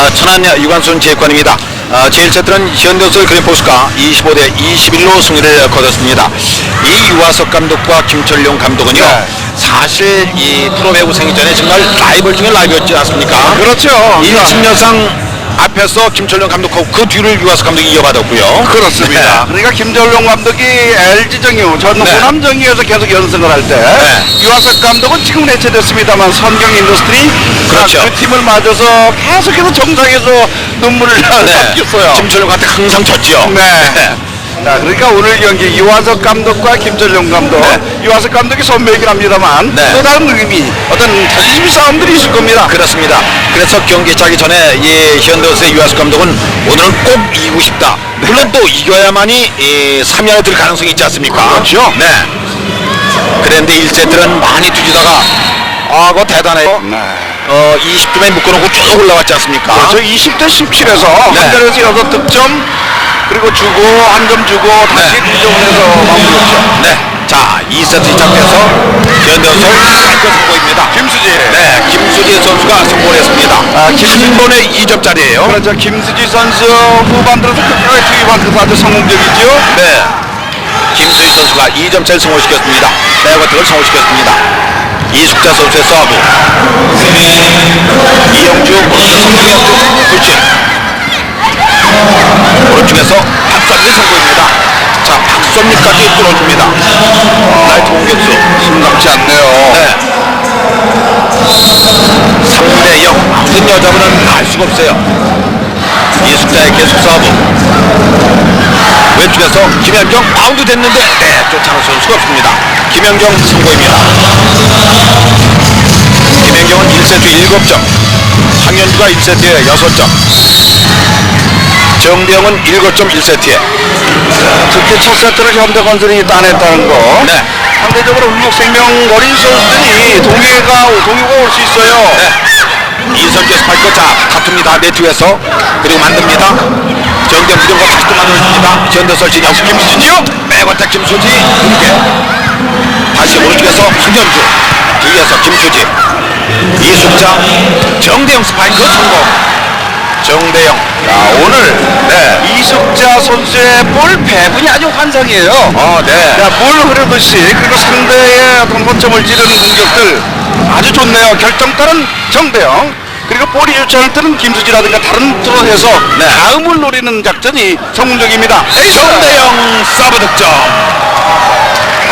아, 천안 유관순 제관입니다. 아, 제일 세트는 현대소의 그린포스가 25대 21로 승리를 거뒀습니다. 이 유아석 감독과 김철용 감독은요, 네. 사실 이 프로배구 생기 전에 정말 라이벌 중에 라이벌이었지 않습니까? 그렇죠. 1승여상 앞에서 김철용 감독하고 그 뒤를 유아석 감독이 이어받았고요. 그렇습니다. 그러니까 김철용 감독이 LG 정유, 저는 네. 호남 정유에서 계속 연승을 할 때, 네. 유아석 감독은 지금 해체됐습니다만 선경 인더스트리 그렇죠. 그 팀을 맞아서 계속해서 정상에서 눈물을 삼켰어요. 네. 김철용한테 항상 졌죠. 네. 자, 그러니까 오늘 경기 유아석 감독과 김철용 감독, 네. 유아석 감독이 선배이긴 합니다만 네. 또 다른 의미, 어떤 자존심 싸움들이 있을 겁니다. 그렇습니다. 그래서 경기 시작기 전에 이 현대호수의 유아수 감독은 오늘은 꼭 이기고 싶다. 물론 또 이겨야만이 이 3위 안에 들 가능성이 있지 않습니까? 그렇죠. 네. 그런데 1세트는 많이 뒤지다가 아, 그거 대단해요. 네. 어, 20점에 묶어놓고 쭉 올라왔지 않습니까? 그렇죠. 20대 17에서 네. 한 점에서 여섯 득점 그리고 주고 한 점 주고 다시 네. 두 점을 해서 마무리했죠. 네. 자, 2세트 시작해서 현대호수 스파이크 선보입니다. 김수지. 네, 김수지 선수가 성공을 했습니다. 아, 김- 한 번에 2점짜리예요. 그렇죠. 김수지 선수 후반 들어서 끝까지 투입한 그 아주 성공적이죠. 네. 김수희 선수가 2점차를 성공시켰습니다. 백어택을 성공시켰습니다. 이숙자 선수의 서브. 이영주 오른쪽에 불치. 오른쪽에서 박선미 성공입니다. 자, 박선미까지 뚫어줍니다. 라이트 공격수. 심상치 않네요. 네. 3대 0. 무슨 여자분은 알 수가 없어요. 이숙자의 계속 서브. 왼쪽에서 김현경 바운드 됐는데 네, 쫓아갈 선수가 없습니다. 김현경 성공입니다. 김현경은 1세트 7점, 황현주가 1세트에 6점, 정대영은 7점 1세트에. 특히 첫 세트를 현대건설이 따냈다는 거. 네. 상대적으로 울목생명 어린 선수들이 동해가 동요가 올 수 있어요. 네. 이설계 스파이크 자 다툽니다 네트에서. 그리고 만듭니다. 정대 무정과 다시 또 만들어줍니다. 현대설진 역시 김수지요 백어택 김수지 이렇게 다시 오른쪽에서 황현주. 뒤에서 김수지. 이숙자 정대영 스파이크 성공 정대영 자, 오늘 네. 이숙자 선수의 볼 배분이 아주 환상이에요. 어, 네. 자, 볼 흐르듯이 그리고 상대의 어떤 허점을 찌르는 공격들 아주 좋네요. 결정타는 정대영 그리고 볼이 좋지 않을 때는 김수지라든가 다른 투로 해서 네. 다음을 노리는 작전이 성공적입니다. 정대영 서브 득점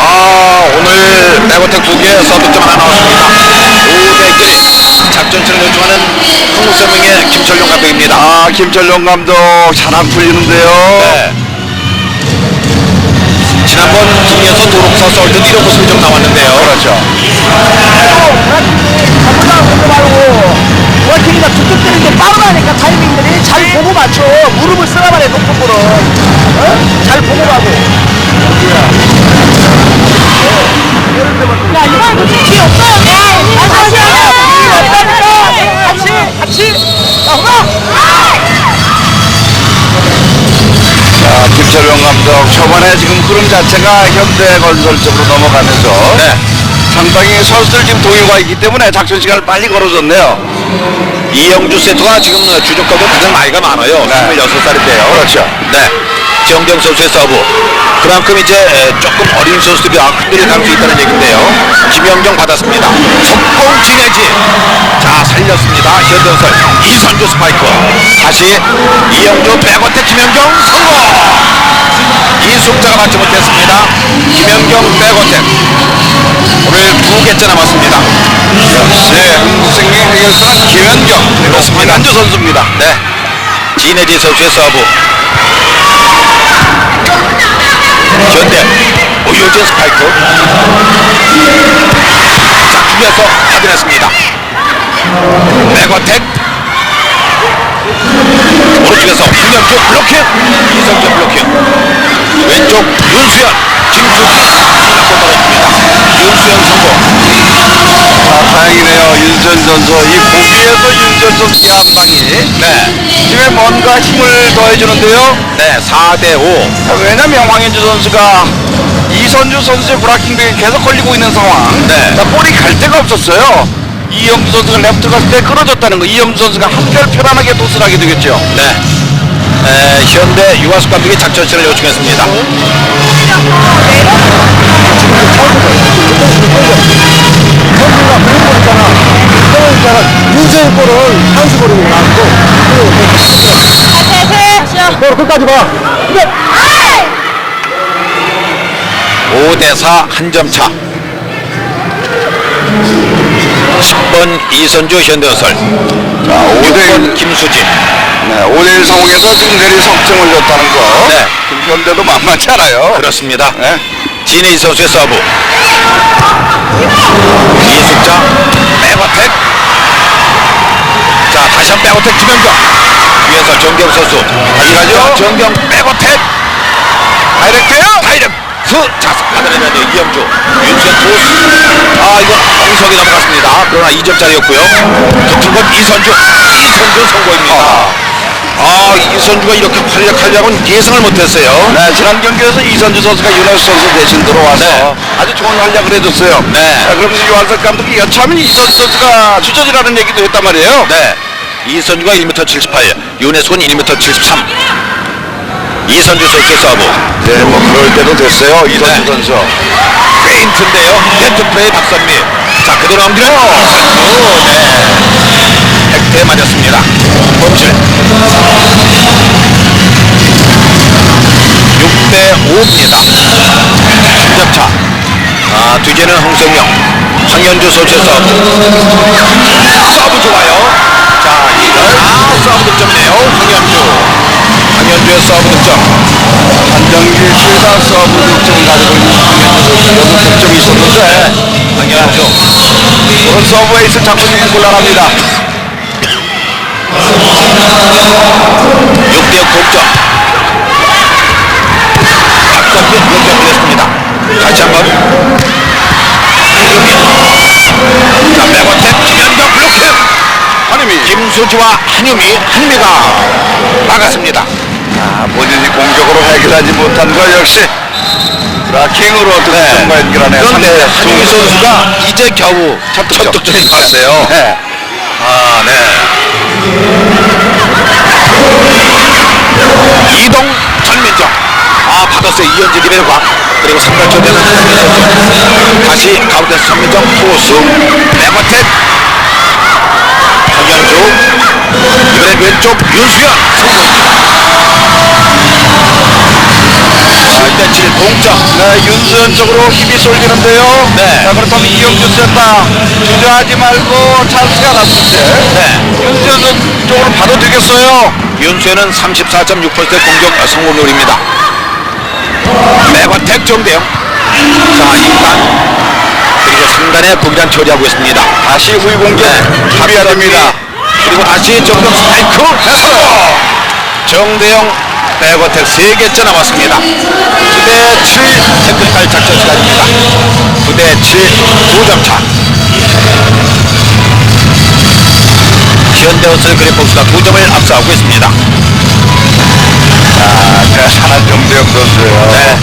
아 오늘 백어택 두개 서브 득점 하나 전처를 요청하는 한국생명의 김철용 감독입니다 아, 김철용 감독 잘 안 풀리는데요. 네. 지난번 중에서 도록사 썰 때도 이런 모습이 좀 나왔는데요 그렇죠. 워킹이가 툭툭 때리는데 빠르다니까 타이밍들이 잘 보고 맞춰 무릎을 쓰라 말해 높은 분은 어? 잘 보고 가고 야 이거 이거 뒤에 없어요 네 같이 같 자, 김철용 감독 초반에 지금 흐름 자체가 현대건설 쪽으로 넘어가면서 네. 상당히 선수들 지금 동요가 있기 때문에 작전 시간을 빨리 걸어줬네요. 이영주 세트가 지금 주전가도 가장 나이가 많아요 네. 26살인데요 그렇죠. 네. 정대영 선수의 서브. 그만큼 이제 에, 조금 어린 선수들이 흔들릴 가능성이 있다는 얘기인데요. 김영경 받았습니다. 속공 진해지. 자 살렸습니다. 현대건설 이선주 스파이크 다시 이영주 백원택 김영경 성공! 이숙자가 맞지 못했습니다. 김영경 백원택. 오늘 두 개째 남았습니다. 네, 한국생명 해결사 김현경. 그렇습니다. 황현주 선수입니다. 네. 진해지 선수의 서브 현대. 오효재 스파이크? 자 중에서 확인했습니다. 백어택. 오른쪽에서 황현주 블로킹. 이성재 블로킹. 왼쪽 윤수현 김수지 골 윤수현 성공 아, 다행이네요. 윤선 선수. 이 보기에서 윤선 선수의 한 방이 네, 팀에 뭔가 힘을 더해주는데요. 네 4대5 자, 왜냐면 황현주 선수가 이선주 선수의 브라킹백에 계속 걸리고 있는 상황. 네. 자, 볼이 갈 데가 없었어요. 이영주 선수가 레프트 갔을 때 끊어졌다는 거 이영주 선수가 한결 편안하게 토스를 하게 되겠죠. 네. 에, 현대 유아숙 감독이 작전실을 요청했습니다. 선수가 그런 거 있잖아. 그런 있잖아. 윤세의 볼을 한수 버리고 나왔고. 볼 끝까지 봐. 근데 5대4 한 점 차. 10번 이선주 현대건설. 자, 5대1 김수진. 네, 5대1 상황에서 지금 내리 석점을 줬다는 거. 네. 김현대도 만만치 않아요. 그렇습니다. 네. 진희 선수의 서브. 이숙자 백어택. 자 다시 한 백어택 김현경. 위에서 정경 선수. 다시 가죠. 정경 백어택. 다이렉트요. 다이렉트. 자 받아내면요 이영주. 윤수현 투스. 아 이거 엉석이 넘어갔습니다. 그러나 2점짜리였고요. 붙은 건 이선주. 이선주 성공입니다. 아 이선주가 이렇게 활약하려고는 예상을 못했어요. 네, 지난 경기에서 이선주 선수가 윤호수 선수 대신 들어와서 네. 아주 좋은 활약을 해줬어요. 네. 자, 그러면서 유한석 감독이 여차하면 이선주 선수가 주전이라는 얘기도 했단 말이에요. 네. 이선주가 1m 78, 윤혜숙은 1m 73. 이선주 선수의 서브. 네, 뭐 그럴 때도 됐어요. 이선주 네. 선수. 페인트인데요. 네트 플레이 박선미. 자, 그대로 넘기네 백대 맞았습니다. 범실. 6대 5입니다. 10점 차. 아, 뒤지는 홍성영. 황현주 선수의 서브. 서브 좋아요. 자, 이거 아, 서브 득점이네요. 황현주. 황현주의 서브 득점. 한정기 최다 서브 득점을 가지고 있는 여섯 득점이 있었는데 황현주. 그런 서브 에이스 작품이 곤란합니다. 6대6 동점. 박성빈 올렸습니다. 다시 한 번. 한유미. 자, 백원택 김현경 블로킹. 한임이 김수지와 한유미, 한미가 막았습니다. 아, 본인이 공격으로 해결하지 못한 거 역시 라킹으로 득점과 연결하네요. 그런데 한유미 두. 선수가 이제 겨우 첫 득점. 득점이 나왔어요. 네. 아, 네. 이동 전민정. 아, 받았어요. 이현진 리베르과. 그리고 삼각조 되는. 다시 가운데서 전민정 투수. 백어택. 황현주. 이번엔 왼쪽 윤수현. 성공입니다. 7대7 동점. 네, 윤수현 쪽으로 힘이 쏠리는데요. 네. 자, 그렇다면 이영준 센터 주저하지 말고 찬스가 났을 때 네. 윤수현 선- 쪽으로 봐도 되겠어요. 윤수현은 34.6% 공격 성공률입니다. 매번 택정대요. 자, 2단. 그리고 3단에 북이란 처리하고 있습니다. 다시 후위 공격 네. 준비해야 됩니다. 그리고 다시 정경 스파이크 했어. 정대영 백어택 3개째 남았습니다. 9대7 테크니컬 작전 시간입니다. 9대7 2점 차. 현대호텔 그래프스가 2점을 앞서가고 있습니다. 아, 대단한 정대영 선수예요. 네.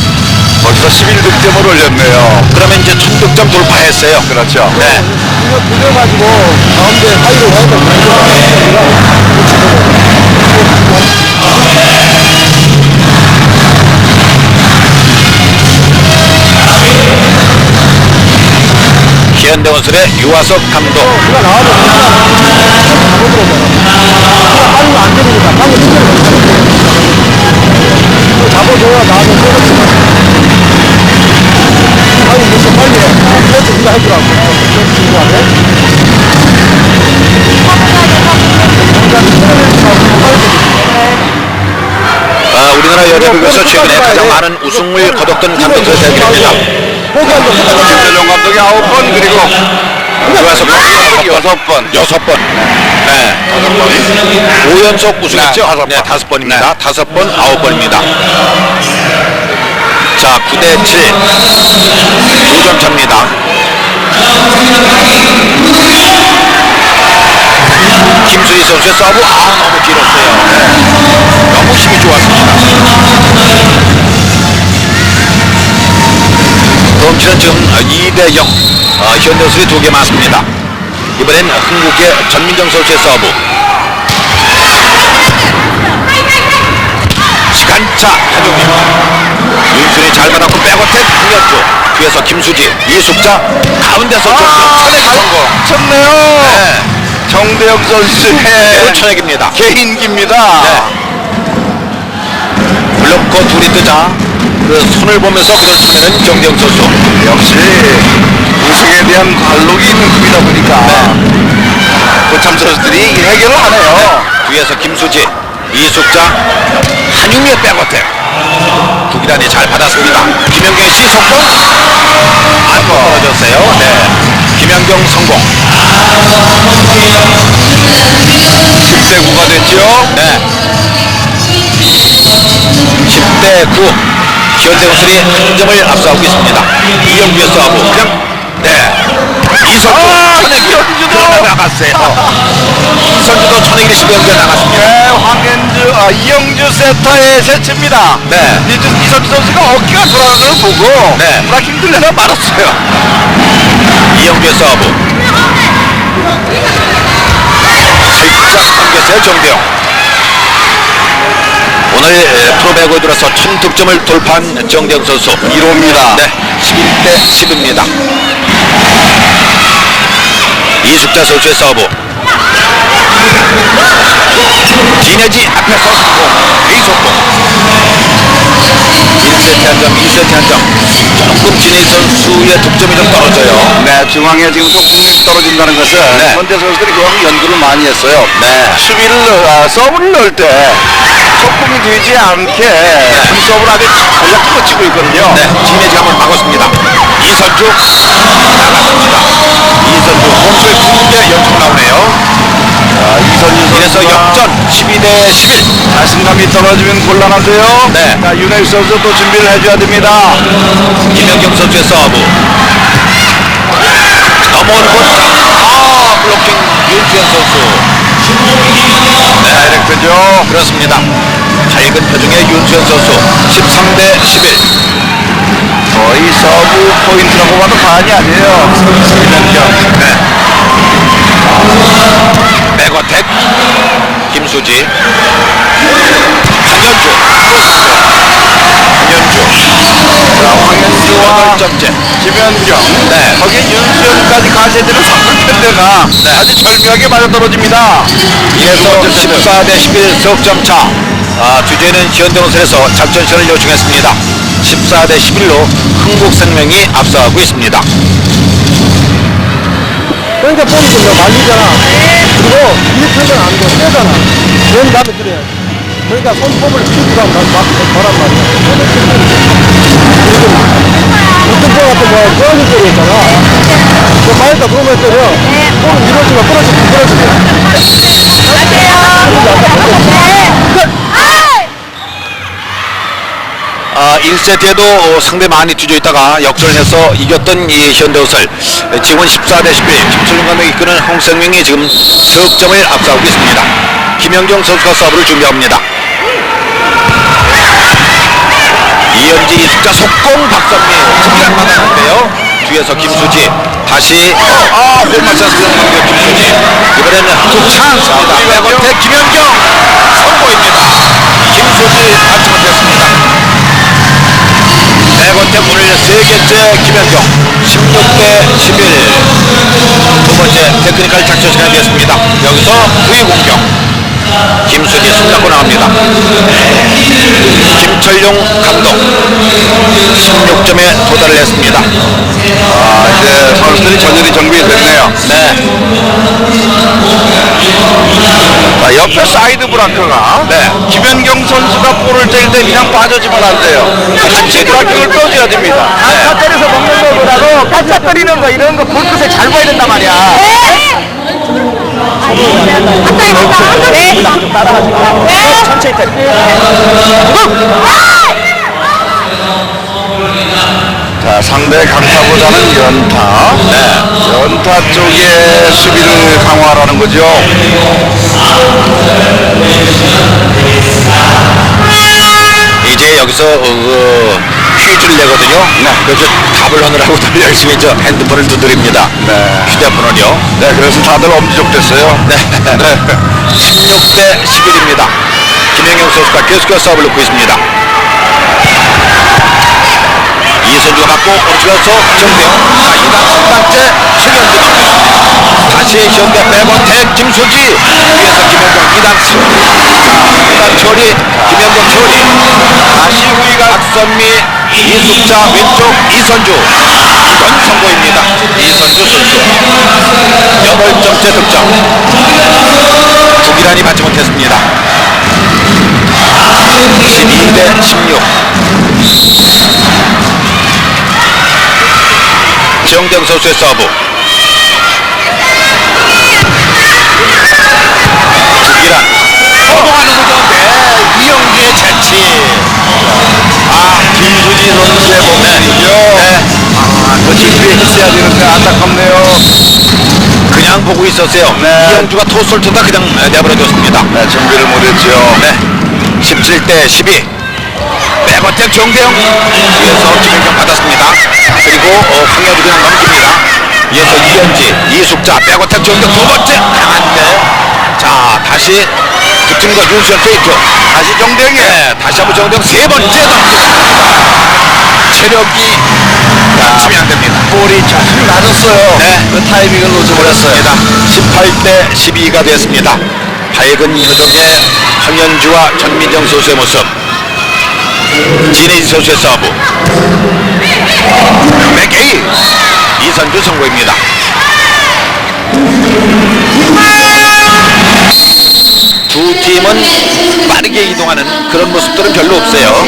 벌써 11득점을 올렸네요. 그러면 이제 1000득점 돌파했어요. 그렇죠. 네. 이거 돌려가지고 가운데 사이로 해서 유화석 감독. 누가 나와도. 잡아줘야 나는 무슨 빨리 해. 해주라고. 아, 우리나라 여자배구에서 최근에 가장 많은 우승을 거뒀던 감독을 끝까지 김태종 감독이 9번 그리고 유화석 감독이 여섯 번. 여섯 번. 네. 다섯 번. 5연속 우승했죠? 네, 다섯 번. 네, 다섯 번입니다. 다섯 번, 아홉 번입니다. 자, 9대 7. 2점 차입니다. 김수희 선수의 서브, 아, 너무 길었어요. 네. 너무 힘이 좋았습니다. 덩치는 지금 2대 0. 어, 현대수이 두개 맞습니다. 이번엔 흥국의 전민정 선수의 서브. 시간차 한용민. 윤준이 잘 받았고 백어택 홍현주. 뒤에서 김수지, 이숙자 가운데서 좀 천액 성공. 쳤네요. 네. 정대영 선수의 천액입니다. 개인기입니다. 네. 그 둘이 뜨자 그 손을 보면서 그런 수면은 정대영 선수. 역시 우승에 대한 관록이 있는 팀이다 보니까 고참 선수들이 해결을 하네요. 뒤에서 김수지, 이숙자, 한용미의 백어택. 북이란이 잘 받았습니다. 김연경 씨 성공. 안 떨어졌어요. 네. 김연경 성공. 10대 9가 됐죠. 네. 10대 9. 현대건설이 한 점을 앞서가고 있습니다. 이영규의 서브. 그냥, 네. 이선주, 아, 천혜기. 이선주도! 그러 나 나갔어요. 이선주도 천혜기를 시도 연결 나갔습니다. 네, 황현주, 아, 이영주 세터의 세트입니다. 네. 이준- 이선주 선수가 어깨가 돌아가는 걸 보고 네. 나 힘들려나 말았어요. 이영규의 서브. 살짝 당겼어요, 정대영. 오늘 에, 프로배구에 들어서 천 득점을 돌파한 정대영 선수. 1호입니다. 네, 11대 10입니다. 이숙자 선수의 서브. 진해지 앞에서 성공. A속공. 1세트 한 점, 2세트 한 점. 조금 진해지 선수의 득점이 좀 떨어져요. 네, 중앙에 지금 조금 떨어진다는 것은 네. 현대 선수들이 그만큼 연구를 많이 했어요. 네. 수비를 넣- 아, 서브를 넣을 때 소품이 되지 않게 중서브를 아주 전략적으로 치고 있거든요. 네, 진해지 한번 막았습니다. 이선주 나갔습니다. 이선주 몸을 붕게 연속 나오네요. 자, 이선유 이래서 역전 12대 11. 자신감이 떨어지면 곤란한데요. 네. 자, 윤혜수 선수 또 준비를 해줘야 됩니다. 김연경 선수의 서브. 넘어오는 것. 아, 블로킹 윤주현 선수. 네, 다이렉트죠. 그렇습니다. 밝은 표정의 윤주현 선수. 13대 11. 거의 서브 포인트라고 봐도 과언이 아니에요. 김연경. 네. 백어택. 김수지. 한현주. 한현주. 자, 황현주와 8점째. 김연경. 네. 거기에 윤수현까지 가셔야 되는 상황인데가 아주 절묘하게 맞아떨어집니다. 이래서 14 대 11 석점 차. 아, 주제는 현대건설에서 작전 시간을 요청했습니다. 14대 11로 흥국생명이 앞서가고 있습니다. 그러니까 폼이 좀 말리잖아. 그리고 이렇게는 안 돼. 세잖아. 그런 다음에 그래. 그러니까 손톱을 피우고 막, 막, 거란 말이야. 그리고 어떤 거 같은 거, 그런 소리 있잖아. 그 말했다 그러면 때려. 폼을 밀어주면 끊어지고 끊어지고. 아, 1세트에도 상대 많이 뒤져 있다가 역전해서 이겼던 이 현대건설. 지금은 14대 11. 김철중 감독이 이끄는 홍생명이 지금 석점을 앞서가고 있습니다. 김영경 선수가 서브를 준비합니다. 이현지 이숙자 속공 박선미 특이한 받았는데요. 뒤에서 김수지 다시 아 골맞춰 수영방의 김수지 이번에는 한국 찬스입니다. 백어택 김현경 성공입니다. 김수지 받지 못했습니다. 백어택 오늘 세 개째 김현경. 16대 11 두 번째 테크니컬 작전 시간이 됐습니다. 여기서 후위 공격 김수지 손잡고 나갑니다. 김철용 감독 16점에 도달을 했습니다. 아, 이제 선수들이 전열이 정비가 됐네요. 네, 자, 옆에 사이드 브라커가 네. 김연경 선수가 볼을 뗄 때 그냥 빠져주면 안 돼요. 같이 브라킹을 떠줘야 됩니다. 가짜 때려서 먹는 거보다도 가짜 때리는 거 이런 거 볼끝에 잘 봐야 된단 말이야. 따라가지 마. 천천히 때려. 자, 상대 강타보다는 연타. 네. 연타 쪽에 수비를 강화하라는 거죠. 이제 여기서 어, 그 퀴즈를 내거든요. 그래서 답을 하느라고 늘 열심히 저 핸드폰을 두드립니다. 네. 휴대폰을요. 네, 그래서 다들 엄지척됐어요. 네. 16대 11입니다. 김영경 선수가 계속해서 서브를 놓고 있습니다. 이선주가 맞고 오른쪽에서 정대영. 자, 2단 3단째 송현주 넘겼습니다. 다시 현대 백원택 김수지. 위에서 김영경 2단 2단 처리 김영경 처리. 다시 우위가 박선미 이숙자 왼쪽 이선주. 이건 성공입니다. 이선주 선수. 8점째 득점. 두기란이 받지 못했습니다. 12대 16. 정정 선수의 서브. 두기란. 성공하는군요. 네. 이영규의 재치. 아, 김수지 선수의 몸이죠. 네. 아, 그 집에 있어야 되는데 안타깝네요. 그냥 보고 있었어요. 네. 이영주가 토스를 쳐다 그냥 내버려뒀습니다. 네, 준비를 못했죠. 네. 17대 12. 백어택 정대영. 위에서 김현경 받았습니다. 그리고 어, 황현주 그냥 넘깁니다. 위에서 이현지, 이숙자, 백어택 정대영 두 번째. 강한데. 자, 다시 붙은 거 윤수현 페이크. 다시 정대영이. 네, 다시 한번 정대영 세 번째 넘겼습니다. 체력이 맞추면 안 됩니다. 볼이 조금 낮았어요. 네. 그 타이밍을 놓쳐버렸어요. 18대 12가 됐습니다. 밝은 표정의 황현주와 전민정 선수의 모습. 진혜진 선수의 서브. 맥게이 이선주 성공입니다. 두 팀은 빠르게 이동하는 그런 모습들은 별로 없어요.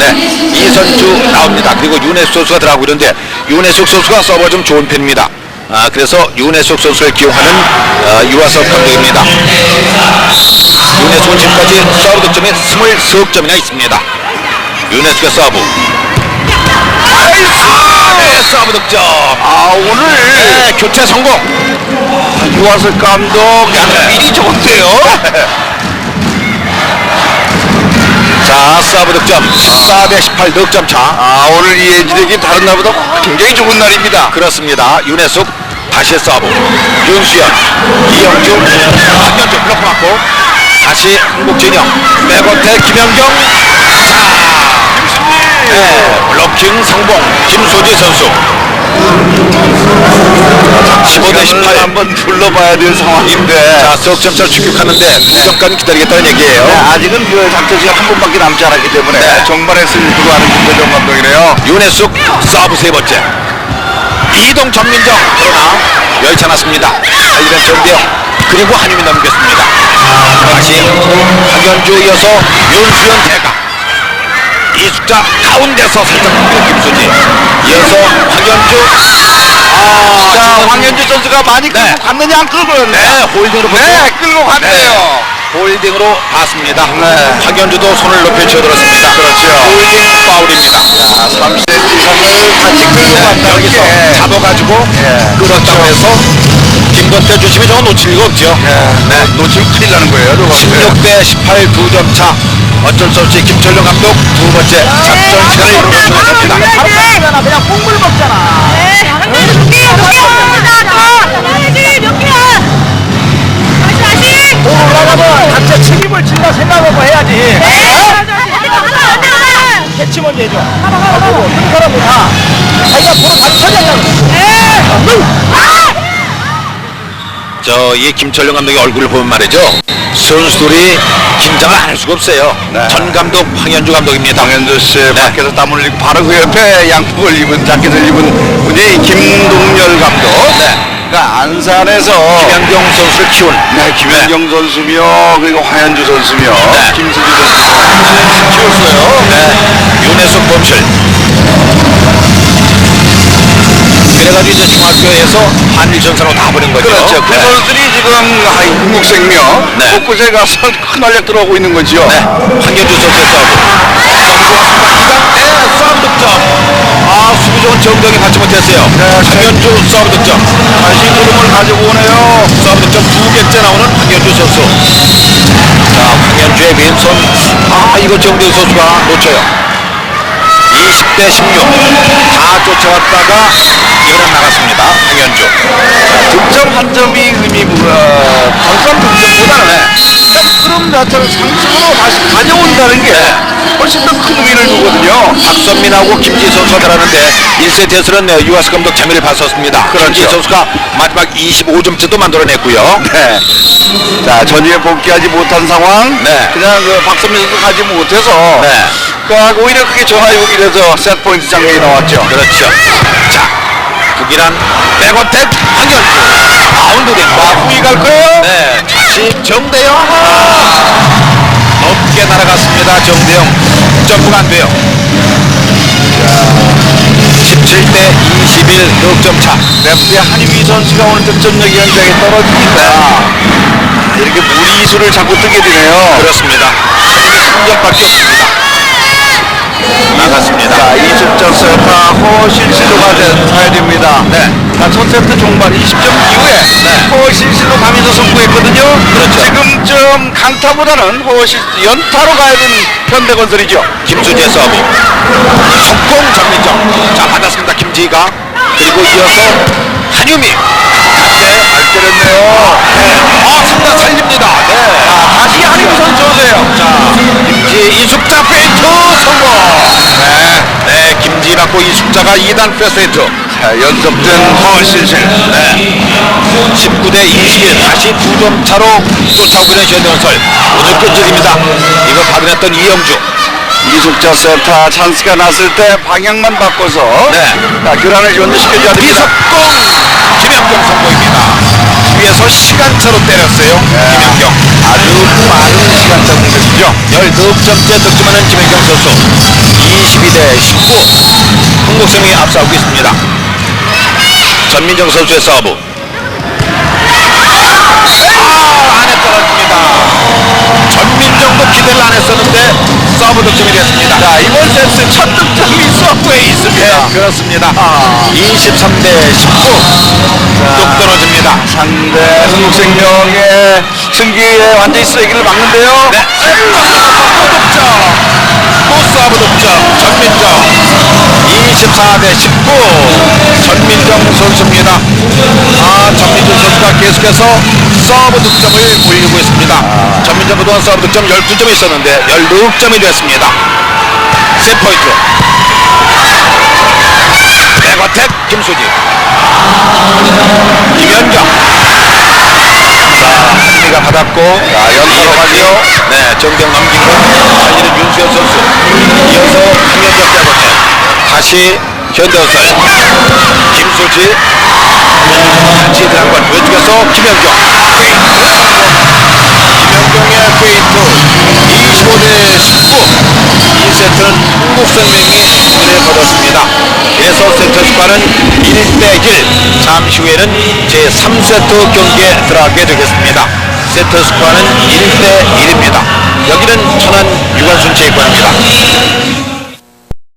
네, 이선주 나옵니다. 그리고 윤혜숙 선수가 들어가고 있는데 윤혜숙 선수가 서버가 좀 좋은 편입니다. 아, 그래서 윤혜숙 선수를 기용하는 어, 유아섭 감독입니다. 윤혜숙은 지금까지 서브 득점이 23점이나 있습니다. 윤혜숙의 서브. 아, 네, 서브 득점. 아, 오늘 네, 교체 성공. 유아석 감독 양미리 좋은데요? 자, 서브 득점. 4대 18 득점 차. 아, 오늘 이해진에게 다른 날보다 굉장히 좋은 날입니다. 그렇습니다. 윤혜숙 다시 서브. 윤수연, 이영주, 한현주 블록 맞고 다시 한국진영 백어택 김현경. 자, 네, 블로킹 성공. 김소지 선수. 15대 18. 한번 둘러봐야 될 상황인데. 자, 석점차를 추격하는데 9점까지 기다리겠다는 얘기예요. 네, 아직은 그 시간 한 번밖에 남지 않았기 때문에 네. 정말의 승리를 하는 김대중 감독이네요. 윤혜숙 서브 세 번째 이동 전민정 그러나 열지 않았습니다 달리는 정대영 그리고 한유미 넘겼습니다 다시 박연주 이어서 윤수연 대가 이숙자 가운데서 살짝 김수지 이어서 박연주 아 자, 황현주 선수가 많이 끌고 네. 갔느냐 안 끌고 갔느냐? 네 홀딩으로 네. 끌고 갔네요. 홀딩으로 봤습니다 네. 박연주도 손을 높여 쥐어들었습니다 그렇죠. 홀딩 파울입니다 3세트 이상을 같이 끌고 간다는 여기서 게 잡아가지고 예. 끌었다고 해서 김건태 주심이 저거 놓칠 리가 없죠. 네. 놓치면 큰일 나는 거예요. 저거. 16대 18 두 점 차. 어쩔 수 없이 김철룡 감독 두 번째 작전 시간을 이루어주었습니다. 그냥 그냥 콩물 먹잖아. 네, 개야, 몇 개야? 해야지, 몇 개야? 다시, 다시. 돈 올라가면 각자 책임을 진다 생각하고 해야지. 네, 하나. 캐치 먼저 해줘. 하나, 하나, 하나. 그 사람은 다. 자기가 보러 다 터졌다고. 저이 김철룡 감독의 얼굴을 보면 말이죠. 선수들이 긴장을 안 할 수가 없어요. 네. 전 감독 황현주 감독입니다. 황현주 씨 밖에서 땀을 흘리고 바로 그 옆에 양복을 입은 자켓을 입은 분이 김동열 감독. 네. 그러니까 안산에서 김현경 선수를 키운 네, 김현경 선수며 그리고 황현주 선수며 네. 김수지 선수 키웠어요. 네. 윤혜숙 범실. 그래가지고 이제 중학교에서 한일 전사로 다 보낸 거죠. 그렇죠. 그 네. 선수들이 지금 아, 흥국생명 네. 곳곳에 가서 큰 활약 들어오고 있는 거죠. 네, 황현주 선수의 서브. 네, 서브 득점. 아, 수비 좋은 정경이 받지 못했어요. 네, 황현주 서브 득점. 다시 흐름을 가지고 오네요. 서브 득점 두 개째 나오는 황현주 선수. 자, 황현주의 왼손. 아, 이거 정대우 선수가 놓쳐요. 20대 16. 다 쫓아왔다가 이거는 나갔습니다. 황현주. 득점 한 점이 의미 어, 단순한 득점보다는 일단 흐름 자체를 상승으로 다시 가져온다는 게 훨씬 더 큰 의미를 두거든요. 박선민하고 김지희 선수가 들어가는데 1세트에서는 유아스 감독 참여를 봤었습니다. 그렇죠. 김지희 선수가 마지막 25점째도 만들어냈고요. 네. 자, 전위에 복귀하지 못한 상황. 네. 그냥 그 박선민 선수 가지 못해서. 네. 그 오히려 그게 전화위복이 돼서 세트 포인트 장면이 나왔죠. 그렇죠. 자, 국이란 백어택 황현주. 바운드 됩니다. 후위 갈 거예요? 네, 다시 정대영. 아, 높게 날아갔습니다. 정대영. 점프가 안 돼요. 17대 21 득점 차. 레프트의 한유미 선수가 오늘 득점력이 현저하게 떨어지니까 이렇게 무리수를 자꾸 뜨게 되네요. 그렇습니다. 3점밖에 없습니다. 나갔습니다. 자, 이숙자 세타 허실실로가 가야 됩니다. 네. 자, 첫 세트 종반 20점 이후에 허실실로 가면서 승부했거든요. 그렇죠. 지금 좀 강타보다는 허실 연타로 가야 되는 현대건설이죠. 김수재 서브. 속공 전민정. 자, 받았습니다. 김지희가. 그리고 이어서 한유미. 네, 잘 때렸네요. 아, 상당 살립니다. 네. 다시 한유미 선수 오세요. 자, 이숙자 페인트 성공. 네, 네, 김지 받고 이숙자가 2단 페스트. 자, 연속된 허실실. 네. 19대 21 다시 두 점 차로 쫓아오고 있는 현대건설. 오늘 끝줄입니다. 이거 받아냈던 이영주. 이숙자 세타 찬스가 났을 때 방향만 바꿔서 네. 자, 교란을 연주시켜줘야 됩니다. 비석공 김현경 성공입니다. 뒤에서 시간차로 때렸어요. 김현경. 아주 빠른 시간차 공격이죠. 12점째 득점하는 김현경 선수 22대 19 흥국생명이 앞서고 있습니다 전민정 선수의 서브 아 안에 떨어집니다 전민정도 기대를 안 했었는데 서브 득점이 됐습니다. 자, 이번 세트 첫 득점이 서브에 있습니다. 네 그렇습니다. 아. 23대 19 뚝 떨어집니다. 상대 흥국생명의 승기에 완전히 쓰레기를 막는데요. 네. 또 서브 득점. 전민정. 24대 19 전민정 선수입니다. 아 전민정 선수가 계속해서 서브 득점을 올리고 있습니다. 전민정 그동안 서브 득점 12점이 있었는데 16점이 됐습니다 세포인트. 백어택 김수지. 김현경 자 한미가 받았고 자, 연타로 가죠. 네, 정대영 넘기고 달리는 윤수현 선수. 이어서 한현정 백어택. 다시 현대건설 김수지. 같이 들어간 건 왼쪽에서 김현경 김현경의 페인트 25대 19 2세트는 한국생명이 승리를 거뒀습니다. 그래서 세트 스코어는 1대 1 잠시 후에는 제3세트 경기에 들어가게 되겠습니다. 세트 스코어는 1대 1입니다. 여기는 천안 유관순 체육관입니다